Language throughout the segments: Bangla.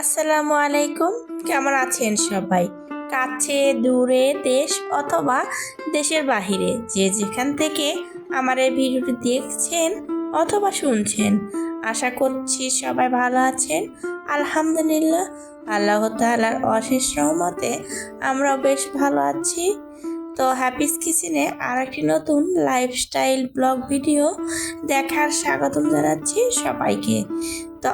আসসালামু আলাইকুম। কেমন আছেন সবাই? কাছে, দূরে, দেশ অথবা দেশের বাহিরে যে যেখান থেকে আমার এই ভিডিওটি দেখছেন অথবা শুনছেন, আশা করছি সবাই ভালো আছেন। আলহামদুলিল্লাহ, আল্লাহ তাআলার অশেষ রহমতে আমরাও বেশ ভালো আছি। তো হ্যাপিস কিচেনে আর একটি নতুন লাইফস্টাইল ব্লগ ভিডিও দেখার স্বাগতম জানাচ্ছি সবাইকে। তো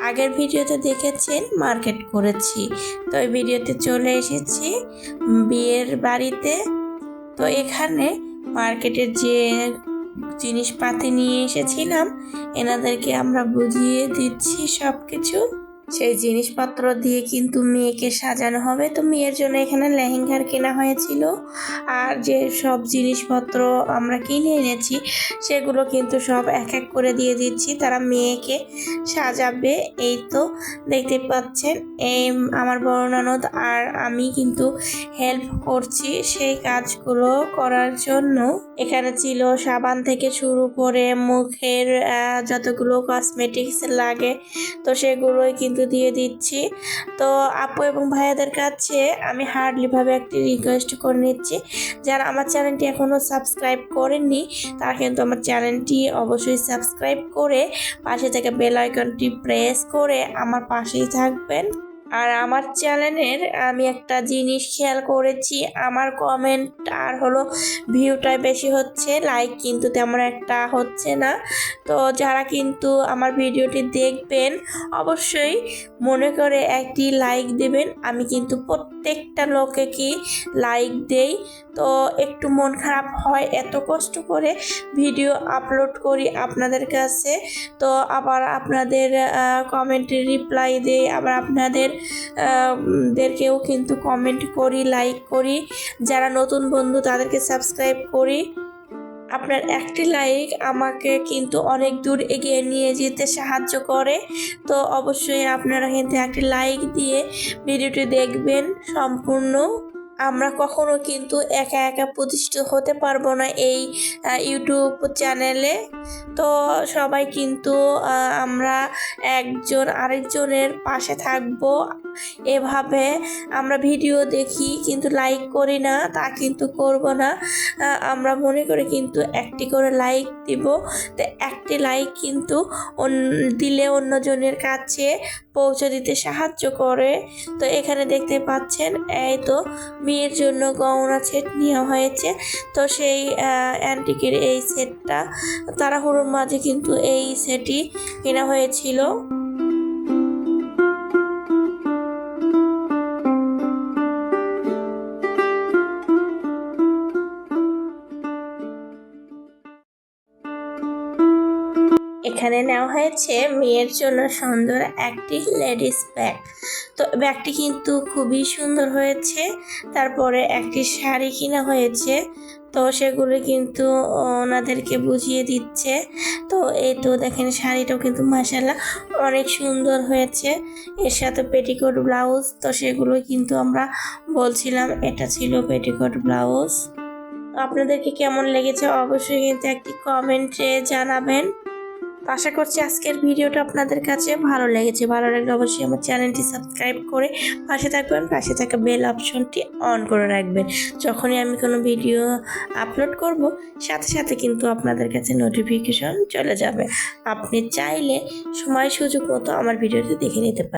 আগের ভিডিওতে দেখেছেন মার্কেট করেছি। তো এই ভিডিওতে চলে এসেছি বিয়ের বাড়িতে। তো এখানে মার্কেটের যে জিনিসপাতি নিয়ে এসেছিলাম, এনাদেরকে আমরা বুঝিয়ে দিচ্ছি সব কিছু সেই জিনিসপত্র দিয়ে কিন্তু মেয়েকে সাজানো হবে। তো মেয়ের জন্য এখানে লেহেঙ্গার কেনা হয়েছিল। আর যে সব জিনিসপত্র আমরা কিনে এনেছি, সেগুলো কিন্তু সব এক এক করে দিয়ে দিচ্ছি। তারা মেয়েকে সাজাবে। এই তো দেখতে পাচ্ছেন, এই আমার বড় ননদ আর আমি কিন্তু হেল্প করছি সেই কাজগুলো করার জন্য। এখানে ছিল সাবান থেকে শুরু করে মুখের যতগুলো কসমেটিক্স লাগে, তো সেগুলোই কিন্তু দিয়ে দিচ্ছি। তো আপু এবং ভাইয়াদের কাছে আমি হার্ডলিভাবে একটি রিকোয়েস্ট করে নিচ্ছি। যারা আমার চ্যানেলটি এখনও সাবস্ক্রাইব করেননি, তারা কিন্তু আমার চ্যানেলটি অবশ্যই সাবস্ক্রাইব করে পাশে থেকে বেল আইকনটি প্রেস করে আমার পাশেই থাকবেন। আর আমার চ্যানেলের আমি একটা জিনিস খেয়াল করেছি, আমার কমেন্ট আর হলো ভিউটাই বেশি হচ্ছে লাইক কিন্তু তেমন একটা হচ্ছে না। তো যারা কিন্তু আমার ভিডিওটি দেখবেন, অবশ্যই মনে করে একটি লাইক দেবেন। আমি কিন্তু প্রত্যেকটা লোকে কি লাইক দেই। তো একটু মন খারাপ হয় এত কষ্ট করে ভিডিও আপলোড করি আপনাদের কাছে। তো আবার আপনাদের কমেন্টে রিপ্লাই দেই। আবার আপনাদের দেরকেও কিন্তু কমেন্ট করি লাইক করি। যারা নতুন বন্ধু তাদেরকে সাবস্ক্রাইব করি। আপনার একটি লাইক আমাকে কিন্তু অনেক দূর এগিয়ে নিয়ে যেতে সাহায্য করে। তো অবশ্যই আপনারা কিন্তু একটি লাইক দিয়ে ভিডিওটি দেখবেন সম্পূর্ণ। আমরা কখনো কিন্তু একা একা প্রতিষ্ঠিত হতে পারব না এই ইউটিউব চ্যানেলে তো সবাই কিন্তু আমরা একজন আরেকজনের পাশে থাকব এভাবে। আমরা ভিডিও দেখি, কিন্তু লাইক করি না, তা কিন্তু করব না। আমরা মনে করে কিন্তু একটি করে লাইক দিব। তো একটি লাইক কিন্তু দিলে অন্যজনের কাছে পৌঁছে দিতে সাহায্য করে। তো এখানে দেখতে পাচ্ছেন, এই তো মেয়ের জন্য গহনা সেট নেওয়া হয়েছে। তো সেই অ্যান্টিকের এই সেটটা তাড়াহুড়োর মাঝে কিন্তু এই সেটই কেনা হয়েছিল। এখানে নেওয়া হয়েছে মেয়ের জন্য সুন্দর একটি লেডিস ব্যাগ। তো ব্যাগটি কিন্তু খুবই সুন্দর হয়েছে, তারপরে একটি শাড়ি কিনা হয়েছে, তো সেগুলো কিন্তু ওনাদেরকে বুঝিয়ে দিচ্ছে। তো এই তো দেখেন শাড়িটাও কিন্তু মাসাল্লাহ অনেক সুন্দর হয়েছে। এর সাথে পেটিকোট ব্লাউজ, তো সেগুলো কিন্তু আমরা বলছিলাম এটা ছিল পেটিকোট ব্লাউজ। আপনাদেরকে কেমন লেগেছে অবশ্যই কিন্তু একটি কমেন্টে জানাবেন। তো আশা করছি আজকের ভিডিওটা আপনাদের কাছে ভালো লেগেছে। ভালো লাগলে অবশ্যই আমার চ্যানেলটি সাবস্ক্রাইব করে পাশে থাকবেন, পাশে থাকা বেল অপশনটি অন করে রাখবেন। যখনই আমি কোনো ভিডিও আপলোড করব, সাথে সাথে কিন্তু আপনাদের কাছে নোটিফিকেশন চলে যাবে। আপনি চাইলে সময় সুযোগ মতো আমার ভিডিওটি দেখে নিতে পারেন।